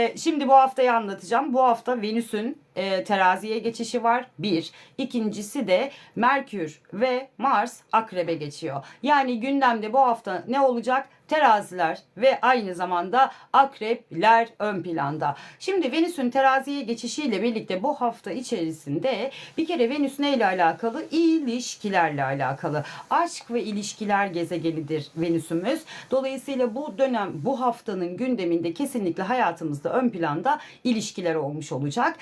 E, Şimdi bu haftayı anlatacağım. Bu hafta Venüs'ün e, teraziye geçişi var. Bir. İkincisi de Merkür ve Mars akrebe geçiyor. Yani gündemde bu hafta ne olacak? Teraziler ve aynı zamanda akrepler ön planda. Şimdi Venüs'ün teraziye geçişiyle birlikte bu hafta içerisinde bir kere Venüs neyle alakalı? İlişkilerle alakalı. Aşk ve ilişkiler gezegenidir Venüs'ümüz. Dolayısıyla bu dönem bu haftanın gündeminde kesinlikle hayatımızda ön planda ilişkiler olmuş olacak.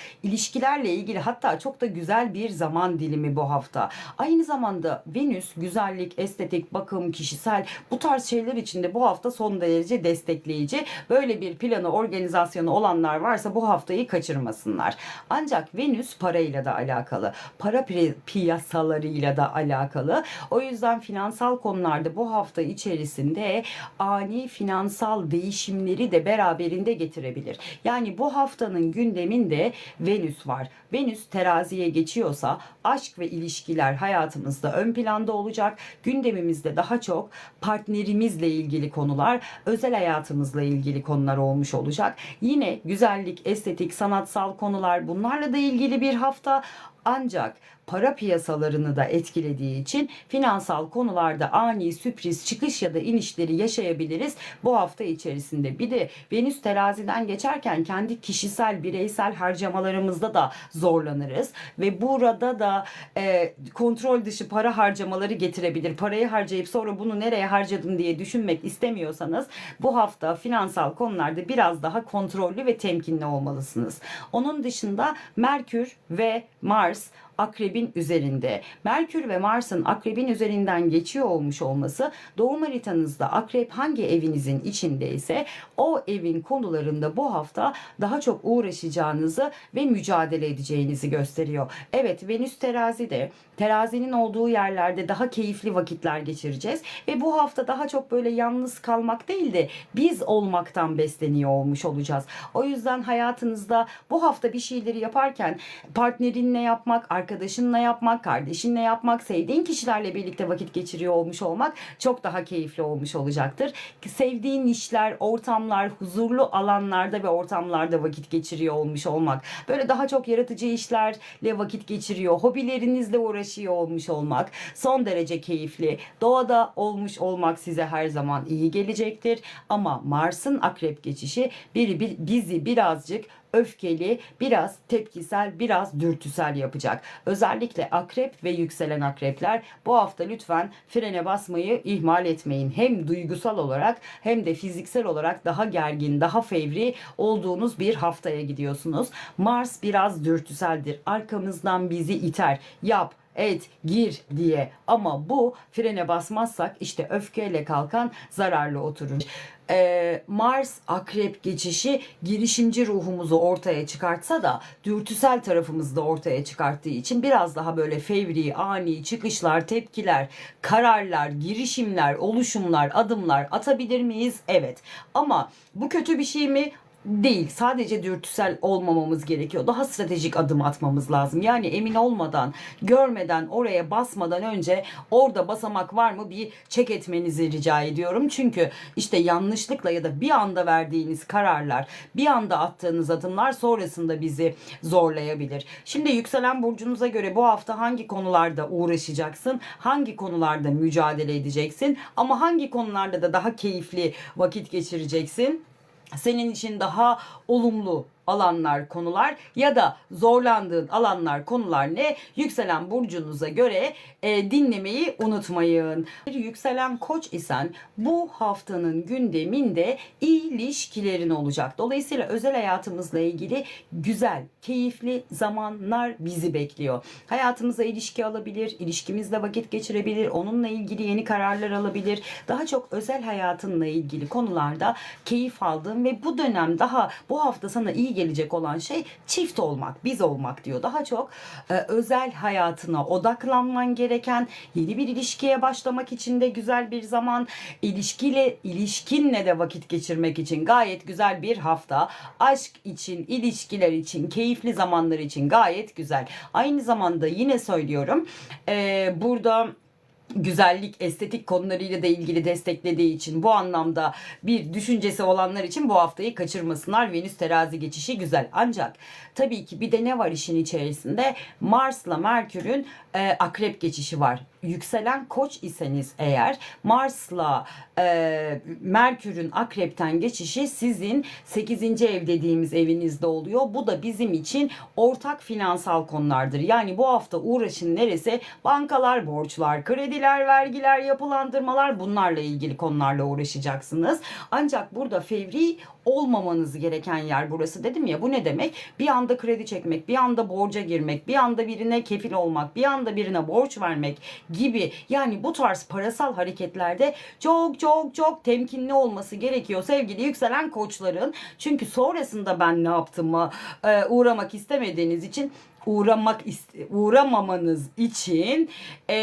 İlişkilerle ilgili hatta çok da güzel bir zaman dilimi bu hafta. Aynı zamanda Venüs güzellik, estetik, bakım, kişisel bu tarz şeyler için de bu hafta son derece destekleyici. Böyle bir planı, organizasyonu olanlar varsa bu haftayı kaçırmasınlar. Ancak Venüs parayla da alakalı. Para pi- piyasalarıyla da alakalı. O yüzden finansal konularda bu hafta içerisinde ani finansal değişimleri de beraberinde getirebilir. Yani bu haftanın gündeminde Venüs var. Venüs teraziye geçiyorsa aşk ve ilişkiler hayatımızda ön planda olacak. Gündemimizde daha çok partnerimizle ilgili konular, özel hayatımızla ilgili konular olmuş olacak. Yine güzellik, estetik, sanatsal konular bunlarla da ilgili bir hafta ancak para piyasalarını da etkilediği için finansal konularda ani sürpriz çıkış ya da inişleri yaşayabiliriz bu hafta içerisinde. Bir de Venüs teraziden geçerken kendi kişisel bireysel harcamalarımızda da zorlanırız ve burada da e, kontrol dışı para harcamaları getirebilir. Parayı harcayıp sonra bunu nereye harcadım diye düşünmek istemiyorsanız bu hafta finansal konularda biraz daha kontrollü ve temkinli olmalısınız. Onun dışında Merkür ve Mars akrebin üzerinde. Merkür ve Mars'ın akrebin üzerinden geçiyor olmuş olması doğum haritanızda akrep hangi evinizin içindeyse o evin konularında bu hafta daha çok uğraşacağınızı ve mücadele edeceğinizi gösteriyor. Evet Venüs terazide terazinin olduğu yerlerde daha keyifli vakitler geçireceğiz ve bu hafta daha çok böyle yalnız kalmak değil de biz olmaktan besleniyor olmuş olacağız. O yüzden hayatınızda bu hafta bir şeyleri yaparken partnerinle yapmak, arkadaşınla yapmak, kardeşinle yapmak, sevdiğin kişilerle birlikte vakit geçiriyor olmuş olmak çok daha keyifli olmuş olacaktır. Sevdiğin işler, ortamlar, huzurlu alanlarda ve ortamlarda vakit geçiriyor olmuş olmak. Böyle daha çok yaratıcı işlerle vakit geçiriyor, hobilerinizle uğraşıyor olmuş olmak son derece keyifli. Doğada olmuş olmak size her zaman iyi gelecektir. Ama Mars'ın akrep geçişi biri bir, bizi birazcık öfkeli, biraz tepkisel, biraz dürtüsel yapacak. Özellikle akrep ve yükselen akrepler bu hafta lütfen frene basmayı ihmal etmeyin. Hem duygusal olarak hem de fiziksel olarak daha gergin, daha fevri olduğunuz bir haftaya gidiyorsunuz. Mars biraz dürtüseldir. Arkamızdan bizi iter. Yap, et, gir diye. Ama bu frene basmazsak işte öfkeyle kalkan zararlı oturur. Ee, Mars akrep geçişi girişimci ruhumuzu ortaya çıkartsa da dürtüsel tarafımızı da ortaya çıkarttığı için biraz daha böyle fevri, ani çıkışlar, tepkiler, kararlar, girişimler, oluşumlar, adımlar atabilir miyiz? Evet. Ama bu kötü bir şey mi? Değil. Sadece dürtüsel olmamamız gerekiyor. Daha stratejik adım atmamız lazım. Yani emin olmadan, görmeden, oraya basmadan önce orada basamak var mı bir çek etmenizi rica ediyorum. Çünkü işte yanlışlıkla ya da bir anda verdiğiniz kararlar, bir anda attığınız adımlar sonrasında bizi zorlayabilir. Şimdi yükselen burcunuza göre bu hafta hangi konularda uğraşacaksın? Hangi konularda mücadele edeceksin? Ama hangi konularda da daha keyifli vakit geçireceksin? Senin için daha olumlu alanlar, konular ya da zorlandığın alanlar, konular ne? Yükselen burcunuza göre e, dinlemeyi unutmayın. Bir yükselen koç isen bu haftanın gündeminde ilişkilerin olacak. Dolayısıyla özel hayatımızla ilgili güzel, keyifli zamanlar bizi bekliyor. Hayatımıza ilişki alabilir, ilişkimizle vakit geçirebilir, onunla ilgili yeni kararlar alabilir. Daha çok özel hayatınla ilgili konularda keyif aldığın ve bu dönem daha bu hafta sana iyi gelecek olan şey çift olmak, biz olmak diyor. Daha çok e, özel hayatına odaklanman gereken yeni bir ilişkiye başlamak için de güzel bir zaman. ilişkiyle ilişkinle de vakit geçirmek için gayet güzel bir hafta. Aşk için, ilişkiler için, keyifli zamanlar için gayet güzel. Aynı zamanda yine söylüyorum. e, burada güzellik, estetik konularıyla da ilgili desteklediği için bu anlamda bir düşüncesi olanlar için bu haftayı kaçırmasınlar. Venüs terazi geçişi güzel. Ancak tabii ki bir de ne var işin içerisinde? Mars'la Merkür'ün e, akrep geçişi var. Yükselen koç iseniz eğer Mars'la e, Merkür'ün akrepten geçişi sizin 8. ev dediğimiz evinizde oluyor. Bu da bizim için ortak finansal konulardır. Yani bu hafta uğraşın neresi? Bankalar, borçlar, krediler, vergiler, yapılandırmalar bunlarla ilgili konularla uğraşacaksınız. Ancak burada fevri olmamanız gereken yer burası dedim ya bu ne demek? Bir anda kredi çekmek, bir anda borca girmek, bir anda birine kefil olmak, bir anda birine borç vermek gibi yani bu tarz parasal hareketlerde çok çok çok temkinli olması gerekiyor sevgili yükselen koçların. Çünkü sonrasında ben ne yaptığımı e, uğramak istemediğiniz için uğramak uğramamanız için e,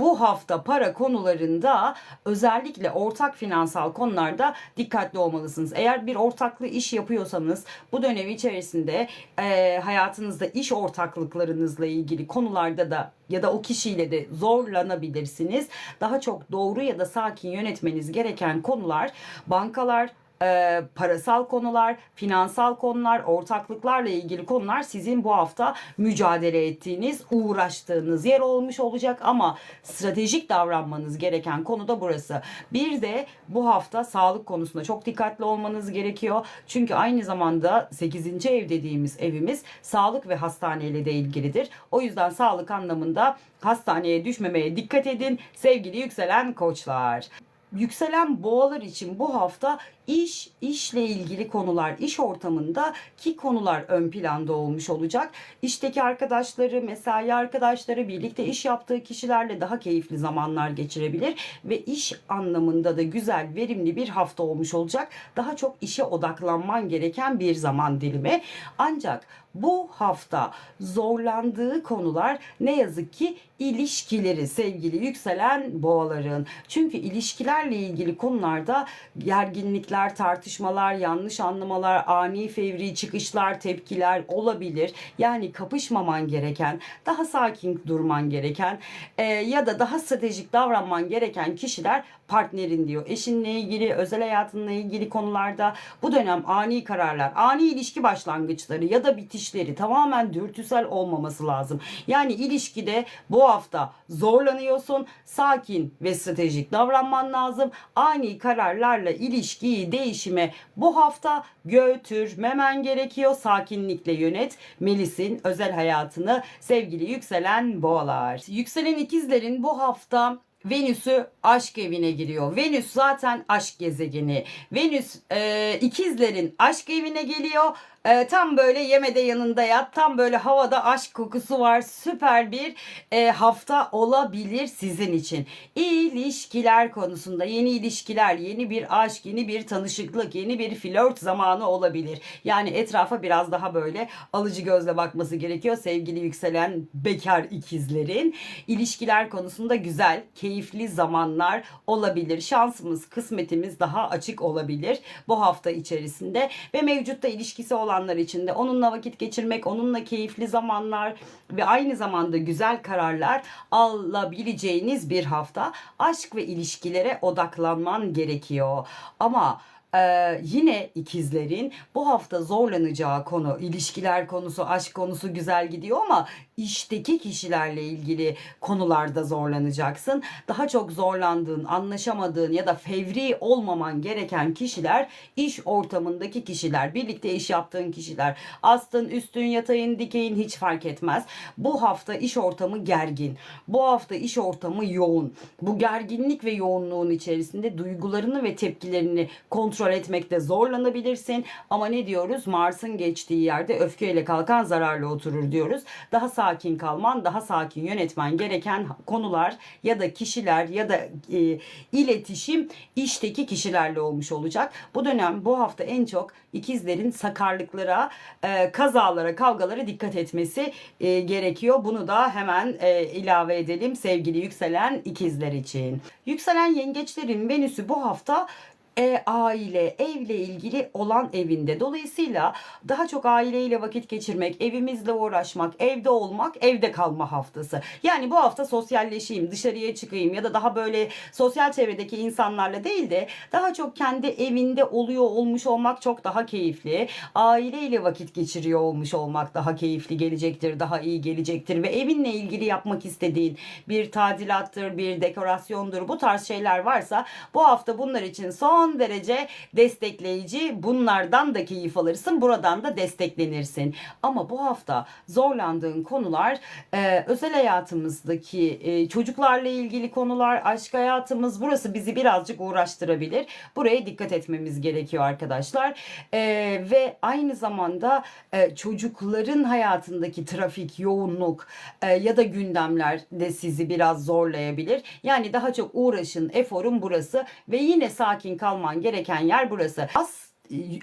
bu hafta para konularında özellikle ortak finansal konularda dikkatli olmalısınız. Eğer bir ortaklı iş yapıyorsanız bu dönem içerisinde e, hayatınızda iş ortaklıklarınızla ilgili konularda da ya da o kişiyle de zorlanabilirsiniz. Daha çok doğru ya da sakin yönetmeniz gereken konular bankalar, e, parasal konular, finansal konular, ortaklıklarla ilgili konular sizin bu hafta mücadele ettiğiniz, uğraştığınız yer olmuş olacak ama stratejik davranmanız gereken konu da burası. Bir de bu hafta sağlık konusunda çok dikkatli olmanız gerekiyor. Çünkü aynı zamanda 8. ev dediğimiz evimiz sağlık ve hastaneyle de ilgilidir. O yüzden sağlık anlamında hastaneye düşmemeye dikkat edin sevgili yükselen koçlar. Yükselen boğalar için bu hafta iş, işle ilgili konular, iş ortamında ki konular ön planda olmuş olacak. İşteki arkadaşları, mesai arkadaşları, birlikte iş yaptığı kişilerle daha keyifli zamanlar geçirebilir ve iş anlamında da güzel, verimli bir hafta olmuş olacak. Daha çok işe odaklanman gereken bir zaman dilimi. Ancak bu hafta zorlandığı konular ne yazık ki ilişkileri sevgili yükselen boğaların. Çünkü ilişkilerle ilgili konularda gerginlikler, tartışmalar, yanlış anlamalar, ani fevri çıkışlar, tepkiler olabilir. Yani kapışmaman gereken, daha sakin durman gereken e, ya da daha stratejik davranman gereken kişiler partnerin diyor. Eşinle ilgili, özel hayatınla ilgili konularda bu dönem ani kararlar, ani ilişki başlangıçları ya da bitişleri tamamen dürtüsel olmaması lazım. Yani ilişkide bu hafta zorlanıyorsun. Sakin ve stratejik davranman lazım. Ani kararlarla ilişkiyi değişime bu hafta götürmemen gerekiyor. Sakinlikle yönet. Melis'in özel hayatını sevgili yükselen boğalar. Yükselen ikizlerin bu hafta Venüs'ü aşk evine giriyor. Venüs zaten aşk gezegeni. Venüs e, ikizlerin aşk evine geliyor. E, tam böyle yemede yanında yat. Tam böyle havada aşk kokusu var. Süper bir e, hafta olabilir sizin için. İlişkiler konusunda yeni ilişkiler, yeni bir aşk, yeni bir tanışıklık, yeni bir flört zamanı olabilir. Yani etrafa biraz daha böyle alıcı gözle bakması gerekiyor sevgili yükselen bekar ikizlerin. İlişkiler konusunda güzel, keyifli zamanlar olabilir. Şansımız, kısmetimiz daha açık olabilir bu hafta içerisinde ve mevcutta ilişkisi olanlar için de onunla vakit geçirmek, onunla keyifli zamanlar ve aynı zamanda güzel kararlar alabileceğiniz bir hafta. Aşk ve ilişkilere odaklanman gerekiyor. Ama ee, yine ikizlerin bu hafta zorlanacağı konu ilişkiler konusu, aşk konusu güzel gidiyor ama işteki kişilerle ilgili konularda zorlanacaksın. Daha çok zorlandığın, anlaşamadığın ya da fevri olmaman gereken kişiler iş ortamındaki kişiler, birlikte iş yaptığın kişiler. Astın, üstün, yatayın, dikeyin hiç fark etmez. Bu hafta iş ortamı gergin. Bu hafta iş ortamı yoğun. Bu gerginlik ve yoğunluğun içerisinde duygularını ve tepkilerini kontrol etmekte zorlanabilirsin. Ama ne diyoruz? Mars'ın geçtiği yerde öfkeyle kalkan zararlı oturur diyoruz. Daha sakin kalman, daha sakin yönetmen gereken konular ya da kişiler ya da e, iletişim işteki kişilerle olmuş olacak. Bu dönem bu hafta en çok ikizlerin sakarlıklara, e, kazalara, kavgalara dikkat etmesi e, gerekiyor. Bunu da hemen e, ilave edelim sevgili yükselen ikizler için. Yükselen yengeçlerin Venüs'ü bu hafta e, aile, evle ilgili olan evinde. Dolayısıyla daha çok aileyle vakit geçirmek, evimizle uğraşmak, evde olmak, evde kalma haftası. Yani bu hafta sosyalleşeyim, dışarıya çıkayım ya da daha böyle sosyal çevredeki insanlarla değil de daha çok kendi evinde oluyor olmuş olmak çok daha keyifli. Aileyle vakit geçiriyor olmuş olmak daha keyifli gelecektir, daha iyi gelecektir ve evinle ilgili yapmak istediğin bir tadilattır, bir dekorasyondur bu tarz şeyler varsa bu hafta bunlar için son derece destekleyici. Bunlardan da keyif alırsın, buradan da desteklenirsin. Ama bu hafta zorlandığın konular e, özel hayatımızdaki e, çocuklarla ilgili konular, aşk hayatımız burası bizi birazcık uğraştırabilir. Buraya dikkat etmemiz gerekiyor arkadaşlar. E, ve aynı zamanda e, çocukların hayatındaki trafik, yoğunluk e, ya da gündemler de sizi biraz zorlayabilir. Yani daha çok uğraşın, eforun burası ve yine sakin kalman gereken yer burası. As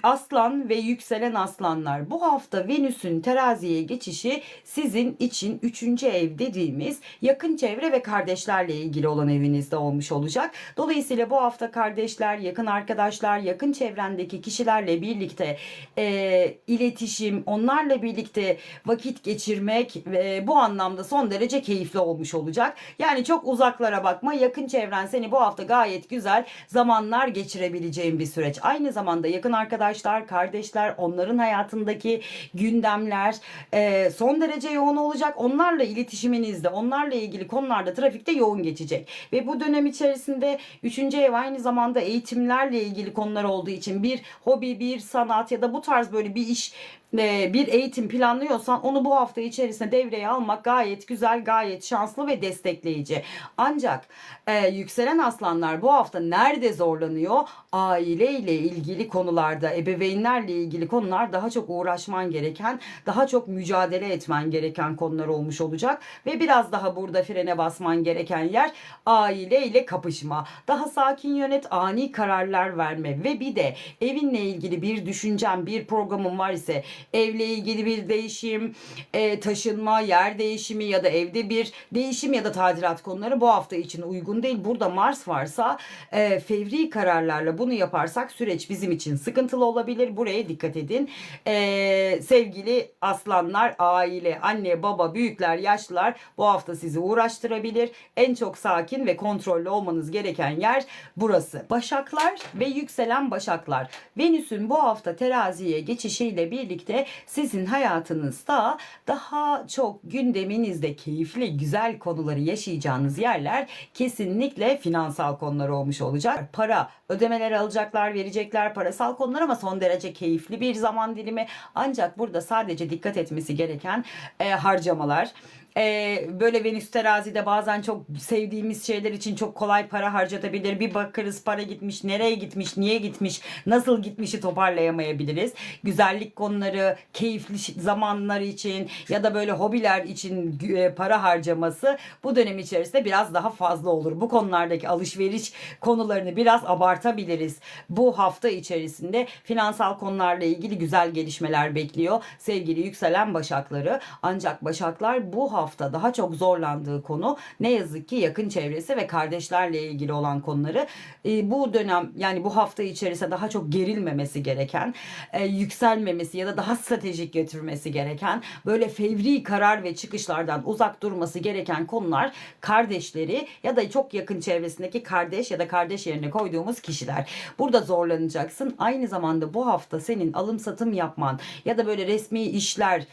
Aslan ve yükselen aslanlar bu hafta Venüs'ün teraziye geçişi sizin için 3. ev dediğimiz yakın çevre ve kardeşlerle ilgili olan evinizde olmuş olacak. Dolayısıyla bu hafta kardeşler, yakın arkadaşlar, yakın çevrendeki kişilerle birlikte e, iletişim, onlarla birlikte vakit geçirmek e, bu anlamda son derece keyifli olmuş olacak. Yani çok uzaklara bakma, yakın çevren seni bu hafta gayet güzel zamanlar geçirebileceğin bir süreç. Aynı zamanda yakın arkadaşlar, kardeşler, onların hayatındaki gündemler e, son derece yoğun olacak. Onlarla iletişiminizde, onlarla ilgili konularda trafikte yoğun geçecek. Ve bu dönem içerisinde 3. ev aynı zamanda eğitimlerle ilgili konular olduğu için bir hobi, bir sanat ya da bu tarz böyle bir iş bir eğitim planlıyorsan onu bu hafta içerisinde devreye almak gayet güzel, gayet şanslı ve destekleyici. Ancak e, yükselen aslanlar bu hafta nerede zorlanıyor? Aileyle ilgili konularda, ebeveynlerle ilgili konular daha çok uğraşman gereken, daha çok mücadele etmen gereken konular olmuş olacak ve biraz daha burada frene basman gereken yer aileyle kapışma. Daha sakin yönet, ani kararlar verme ve bir de evinle ilgili bir düşüncen, bir programın var ise evle ilgili bir değişim, e, taşınma, yer değişimi ya da evde bir değişim ya da tadilat konuları bu hafta için uygun değil. Burada Mars varsa e, fevri kararlarla bunu yaparsak süreç bizim için sıkıntılı olabilir. Buraya dikkat edin. E, sevgili aslanlar, aile, anne, baba, büyükler, yaşlılar bu hafta sizi uğraştırabilir. En çok sakin ve kontrollü olmanız gereken yer burası. Başaklar ve yükselen başaklar. Venüs'ün bu hafta teraziye geçişiyle birlikte sizin hayatınızda daha çok gündeminizde keyifli, güzel konuları yaşayacağınız yerler kesinlikle finansal konular olmuş olacak. Para, ödemeler alacaklar, verecekler parasal konular ama son derece keyifli bir zaman dilimi. Ancak burada sadece dikkat etmesi gereken e, harcamalar. Ee, böyle Venüs terazide bazen çok sevdiğimiz şeyler için çok kolay para harcatabilir. Bir bakarız para gitmiş, nereye gitmiş, niye gitmiş, nasıl gitmişi toparlayamayabiliriz. Güzellik konuları, keyifli zamanlar için ya da böyle hobiler için e, para harcaması bu dönem içerisinde biraz daha fazla olur. Bu konulardaki alışveriş konularını biraz abartabiliriz. Bu hafta içerisinde finansal konularla ilgili güzel gelişmeler bekliyor sevgili yükselen başakları. Ancak başaklar bu hafta daha çok zorlandığı konu ne yazık ki yakın çevresi ve kardeşlerle ilgili olan konuları. E, bu dönem yani bu hafta içerisinde daha çok gerilmemesi gereken, e, yükselmemesi ya da daha stratejik götürmesi gereken, böyle fevri karar ve çıkışlardan uzak durması gereken konular kardeşleri ya da çok yakın çevresindeki kardeş ya da kardeş yerine koyduğumuz kişiler. Burada zorlanacaksın. Aynı zamanda bu hafta senin alım satım yapman ya da böyle resmi işler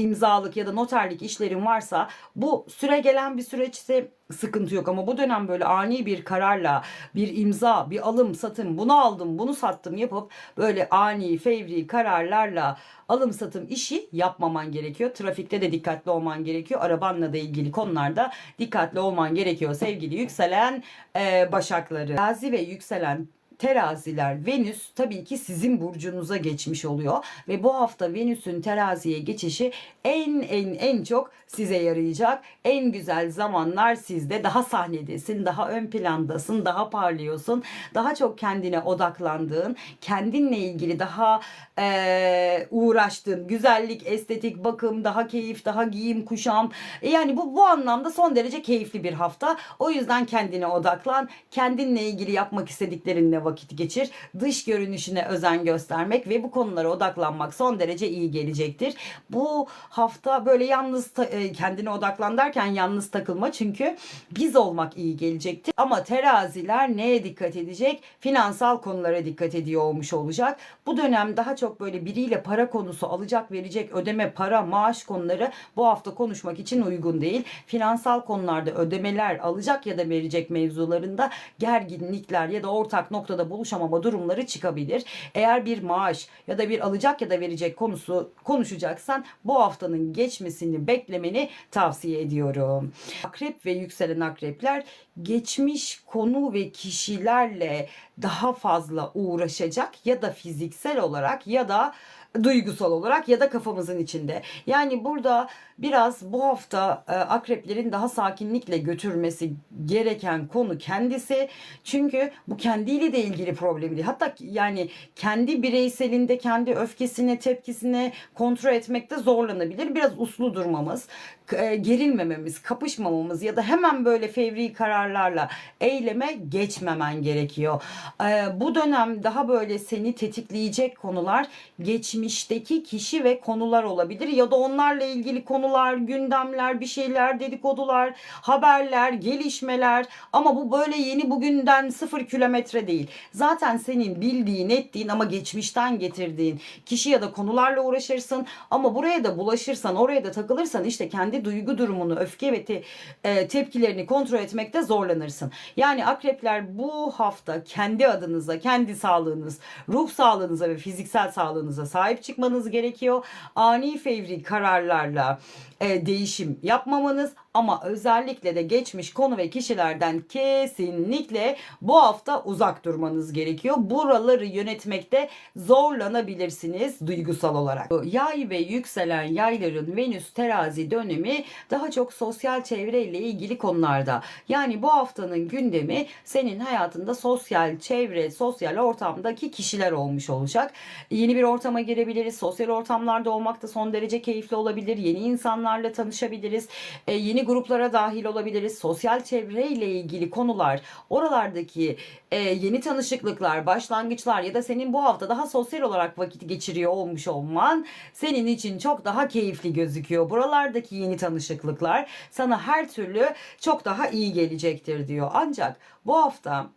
imzalık ya da noterlik işlerin varsa bu süre gelen bir süreçte sıkıntı yok ama bu dönem böyle ani bir kararla bir imza, bir alım, satım, bunu aldım, bunu sattım yapıp böyle ani, fevri kararlarla alım satım işi yapmaman gerekiyor. Trafikte de dikkatli olman gerekiyor. Arabanla da ilgili konularda dikkatli olman gerekiyor sevgili yükselen e, başakları. Gazi ve yükselen teraziler Venüs tabii ki sizin burcunuza geçmiş oluyor ve bu hafta Venüs'ün teraziye geçişi en en en çok size yarayacak. En güzel zamanlar sizde. Daha sahnedesin, daha ön plandasın, daha parlıyorsun. Daha çok kendine odaklandığın, kendinle ilgili daha e, uğraştığın, güzellik, estetik, bakım, daha keyif, daha giyim, kuşam. Yani bu bu anlamda son derece keyifli bir hafta. O yüzden kendine odaklan. Kendinle ilgili yapmak istediklerinle vakit vakit geçir. Dış görünüşüne özen göstermek ve bu konulara odaklanmak son derece iyi gelecektir. Bu hafta böyle yalnız e, kendine odaklan derken yalnız takılma çünkü biz olmak iyi gelecektir. Ama teraziler neye dikkat edecek? Finansal konulara dikkat ediyor olmuş olacak. Bu dönem daha çok böyle biriyle para konusu alacak verecek ödeme para maaş konuları bu hafta konuşmak için uygun değil. Finansal konularda ödemeler alacak ya da verecek mevzularında gerginlikler ya da ortak noktada buluşamama durumları çıkabilir. Eğer bir maaş ya da bir alacak ya da verecek konusu konuşacaksan bu haftanın geçmesini beklemeni tavsiye ediyorum. Akrep ve yükselen akrepler geçmiş konu ve kişilerle daha fazla uğraşacak ya da fiziksel olarak ya da duygusal olarak ya da kafamızın içinde. Yani burada biraz bu hafta e, akreplerin daha sakinlikle götürmesi gereken konu kendisi. Çünkü bu kendiyle de ilgili problemi değil. Hatta yani kendi bireyselinde kendi öfkesine, tepkisine kontrol etmekte zorlanabilir. Biraz uslu durmamız, e, gerilmememiz, kapışmamamız ya da hemen böyle fevri kararlarla eyleme geçmemen gerekiyor. E, bu dönem daha böyle seni tetikleyecek konular geçmişteki kişi ve konular olabilir ya da onlarla ilgili konular, gündemler, bir şeyler, dedikodular, haberler, gelişmeler ama bu böyle yeni bugünden sıfır kilometre değil. Zaten senin bildiğin, ettiğin ama geçmişten getirdiğin kişi ya da konularla uğraşırsın ama buraya da bulaşırsan, oraya da takılırsan işte kendi duygu durumunu, öfke ve te- e, tepkilerini kontrol etmekte zorlanırsın. Yani akrepler bu hafta kendi adınıza, kendi sağlığınız, ruh sağlığınıza ve fiziksel sağlığınıza sahip çıkmanız gerekiyor. Ani fevri kararlarla e, değişim yapmamanız ama özellikle de geçmiş konu ve kişilerden kesinlikle bu hafta uzak durmanız gerekiyor. Buraları yönetmekte zorlanabilirsiniz duygusal olarak. Yay ve yükselen yayların Venüs terazi dönemi daha çok sosyal çevreyle ilgili konularda. Yani bu haftanın gündemi senin hayatında sosyal çevre, sosyal ortamdaki kişiler olmuş olacak. Yeni bir ortama girebiliriz. Sosyal ortamlarda olmak da son derece keyifli olabilir. Yeni insanlarla tanışabiliriz. E, yeni gruplara dahil olabiliriz. Sosyal çevreyle ilgili konular, oralardaki e, yeni tanışıklıklar, başlangıçlar ya da senin bu hafta daha sosyal olarak vakit geçiriyor olmuş olman senin için çok daha keyifli gözüküyor. Buralardaki yeni tanışıklıklar sana her türlü çok daha iyi gelecektir diyor. Ancak bu hafta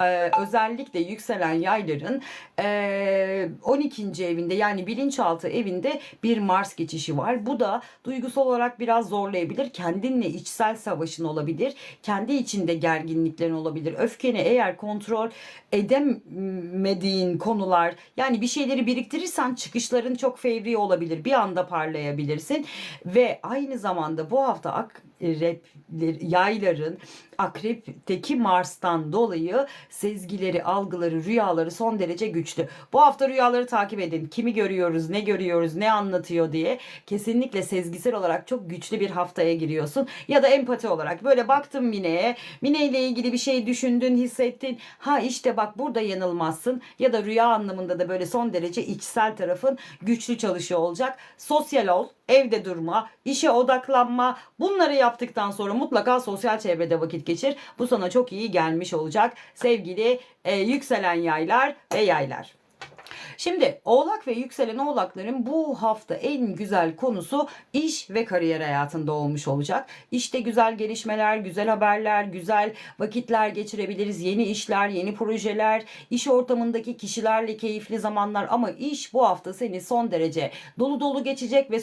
ee, özellikle yükselen yayların ee, 12. evinde yani bilinçaltı evinde bir Mars geçişi var. Bu da duygusal olarak biraz zorlayabilir. Kendinle içsel savaşın olabilir. Kendi içinde gerginliklerin olabilir. Öfkeni eğer kontrol edemediğin konular yani bir şeyleri biriktirirsen çıkışların çok fevri olabilir. Bir anda parlayabilirsin ve aynı zamanda bu hafta akrepler, yayların akrepteki Mars'tan dolayı sezgileri, algıları, rüyaları son derece güçlü. Bu hafta rüyaları takip edin. Kimi görüyoruz, ne görüyoruz, ne anlatıyor diye. Kesinlikle sezgisel olarak çok güçlü bir haftaya giriyorsun. Ya da empati olarak böyle baktın Mine'ye. Mine ile ilgili bir şey düşündün, hissettin. Ha işte bak burada yanılmazsın. Ya da rüya anlamında da böyle son derece içsel tarafın güçlü çalışıyor olacak. Sosyal ol, evde durma, işe odaklanma. Bunları yaptıktan sonra mutlaka sosyal çevrede vakit geçir. Bu sana çok iyi gelmiş olacak sevgili e, yükselen yaylar ve yaylar. Şimdi oğlak ve yükselen oğlakların bu hafta en güzel konusu iş ve kariyer hayatında olmuş olacak. İşte güzel gelişmeler, güzel haberler, güzel vakitler geçirebiliriz. Yeni işler, yeni projeler, iş ortamındaki kişilerle keyifli zamanlar ama iş bu hafta seni son derece dolu dolu geçecek ve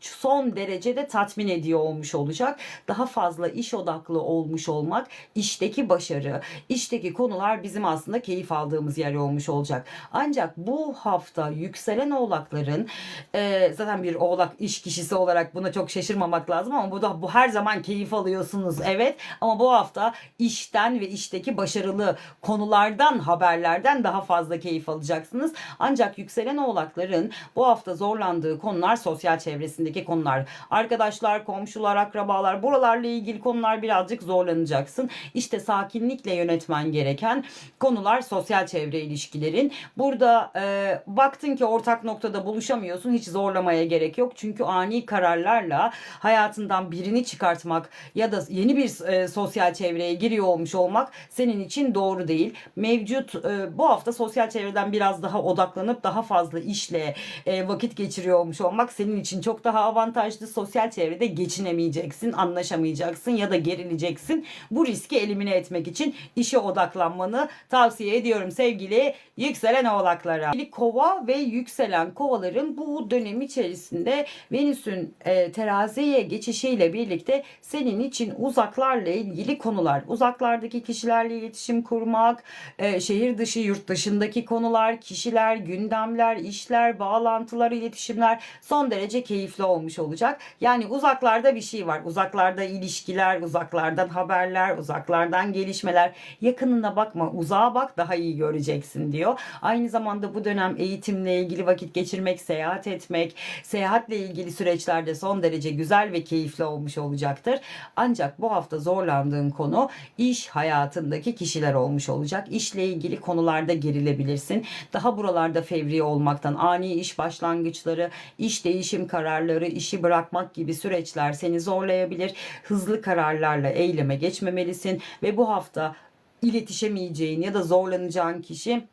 son, derecede tatmin ediyor olmuş olacak. Daha fazla iş odaklı olmuş olmak, işteki başarı, işteki konular bizim aslında keyif aldığımız yer olmuş olacak. Ancak bu hafta yükselen oğlakların e, zaten bir oğlak iş kişisi olarak buna çok şaşırmamak lazım ama bu da bu her zaman keyif alıyorsunuz evet ama bu hafta işten ve işteki başarılı konulardan haberlerden daha fazla keyif alacaksınız. Ancak yükselen oğlakların bu hafta zorlandığı konular sosyal çevresindeki konular. Arkadaşlar, komşular, akrabalar buralarla ilgili konular birazcık zorlanacaksın. İşte sakinlikle yönetmen gereken konular sosyal çevre ilişkilerin. Burada e, Ee, baktın ki ortak noktada buluşamıyorsun hiç zorlamaya gerek yok. Çünkü ani kararlarla hayatından birini çıkartmak ya da yeni bir e, sosyal çevreye giriyor olmuş olmak senin için doğru değil. Mevcut e, bu hafta sosyal çevreden biraz daha odaklanıp daha fazla işle e, vakit geçiriyor olmuş olmak senin için çok daha avantajlı. Sosyal çevrede geçinemeyeceksin, anlaşamayacaksın ya da gerileceksin. Bu riski elimine etmek için işe odaklanmanı tavsiye ediyorum sevgili yükselen oğlaklara. Kova ve yükselen kovaların bu dönem içerisinde Venüs'ün e, teraziye geçişiyle birlikte senin için uzaklarla ilgili konular, uzaklardaki kişilerle iletişim kurmak, e, şehir dışı, yurt dışındaki konular, kişiler, gündemler, işler, bağlantılar, iletişimler son derece keyifli olmuş olacak. Yani uzaklarda bir şey var. Uzaklarda ilişkiler, uzaklardan haberler, uzaklardan gelişmeler. Yakınına bakma, uzağa bak daha iyi göreceksin diyor. Aynı zamanda bu dönem eğitimle ilgili vakit geçirmek, seyahat etmek, seyahatle ilgili süreçlerde son derece güzel ve keyifli olmuş olacaktır. Ancak bu hafta zorlandığın konu iş hayatındaki kişiler olmuş olacak. İşle ilgili konularda gerilebilirsin. Daha buralarda fevri olmaktan, ani iş başlangıçları, iş değişim kararları, işi bırakmak gibi süreçler seni zorlayabilir. Hızlı kararlarla eyleme geçmemelisin ve bu hafta iletişemeyeceğin ya da zorlanacağın kişi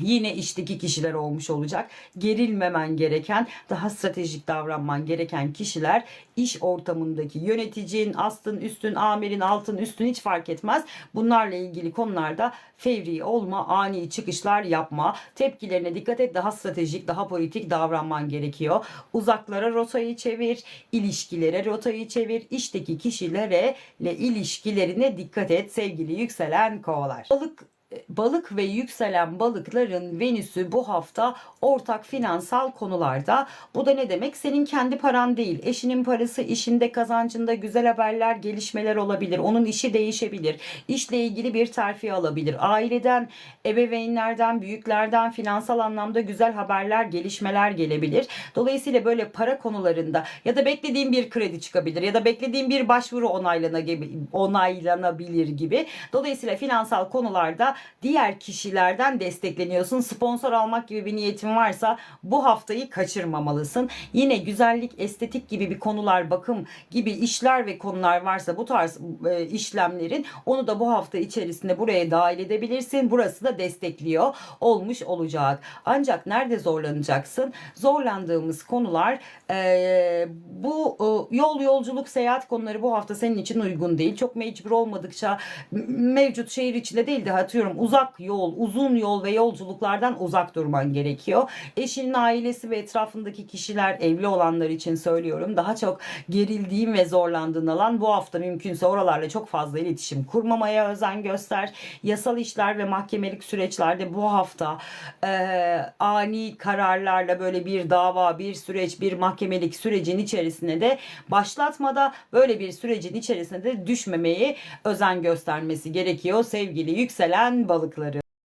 yine işteki kişiler olmuş olacak. Gerilmemen gereken, daha stratejik davranman gereken kişiler iş ortamındaki yöneticin, astın, üstün, amirin, altın, üstün hiç fark etmez. Bunlarla ilgili konularda fevri olma, ani çıkışlar yapma. Tepkilerine dikkat et. Daha stratejik, daha politik davranman gerekiyor. Uzaklara rotayı çevir, ilişkilere rotayı çevir. İşteki kişilere ile ilişkilerine dikkat et sevgili yükselen kovalar. Balık balık ve yükselen balıkların Venüs'ü bu hafta ortak finansal konularda. Bu da ne demek? Senin kendi paran değil. Eşinin parası, işinde, kazancında güzel haberler, gelişmeler olabilir. Onun işi değişebilir. İşle ilgili bir terfi alabilir. Aileden, ebeveynlerden, büyüklerden finansal anlamda güzel haberler, gelişmeler gelebilir. Dolayısıyla böyle para konularında ya da beklediğin bir kredi çıkabilir ya da beklediğin bir başvuru onaylana- onaylanabilir gibi. Dolayısıyla finansal konularda diğer kişilerden destekleniyorsun. Sponsor almak gibi bir niyetin varsa bu haftayı kaçırmamalısın. Yine güzellik, estetik gibi bir konular, bakım gibi işler ve konular varsa bu tarz e, işlemlerin onu da bu hafta içerisinde buraya dahil edebilirsin. Burası da destekliyor olmuş olacak. Ancak nerede zorlanacaksın? Zorlandığımız konular e, bu e, yol yolculuk seyahat konuları bu hafta senin için uygun değil. Çok mecbur olmadıkça mevcut şehir içinde değil de atıyorum uzak yol, uzun yol ve yolculuklardan uzak durman gerekiyor. Eşinin ailesi ve etrafındaki kişiler evli olanlar için söylüyorum. Daha çok gerildiğin ve zorlandığın alan bu hafta mümkünse oralarla çok fazla iletişim kurmamaya özen göster. Yasal işler ve mahkemelik süreçlerde bu hafta e, ani kararlarla böyle bir dava, bir süreç, bir mahkemelik sürecin içerisine de başlatmada böyle bir sürecin içerisine de düşmemeyi özen göstermesi gerekiyor sevgili yükselen balıkları.